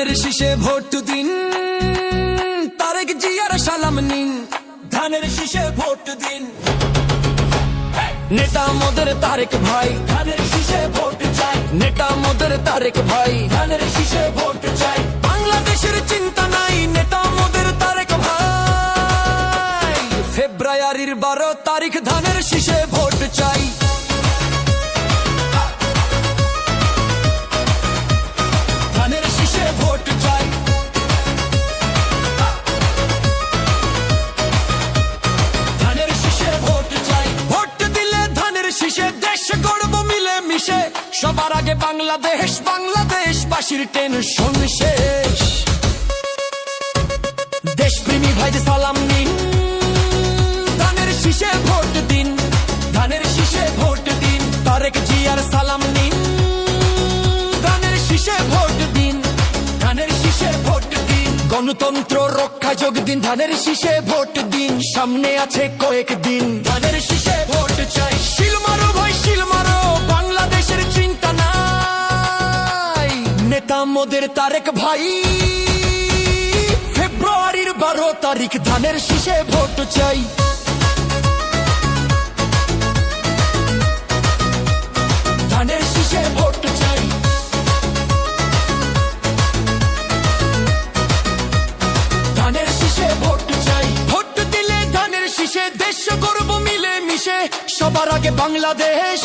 ধানের শীষে ভোট দিন। তারেক জিয়ার সালাম নিন, ধানের শীষে ভোট দিন। নেতা মোদের তারেক ভাই, ধানের শীষে ভোট চাই। নেতা মোদের তারেক ভাই, ধানের শীষে ভোট চাই। বাংলাদেশের চিন্তা নাই, নেতা মোদের তারেক ভাই। ফেব্রুয়ারির বারো তারিখ ধানের শীষে ভোট চাই। সবার আগে বাংলাদেশ বাংলাদেশ বাসির টেনশন শেষ। দেশপ্রেমী ভাই সালাম নিন। ধানের শীষে ভোট দিন। ধানের শীষে ভোট দিন। তারেক জিয়ার সালাম নিন। ধানের শীষে ভোট দিন। ধানের শীষে ভোট দিন। গণতন্ত্র রক্ষা যোগ দিন। ধানের শীষে ভোট দিন। সামনে আছে কয়েক দিন ধানের শীষে ভোট চাই। শিল মারো ভাই শিল মোদের তারেক ভাই। ফেব্রুয়ারির বারো তারিখ, ধানের শীষে ভোট চাই। ধানের শীষে ভোট চাই। ধানের শীষে ভোট চাই। ভোট দিলে ধানের শীষে, দেশ গর্ব মিলে মিশে। সবার আগে বাংলাদেশ।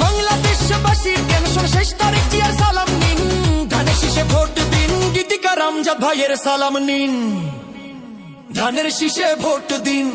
বাংলাদেশবাসীর টেনশন রামজাদ ভাইয়ের সালাম নিন। ধানের শীষে ভোট দিন।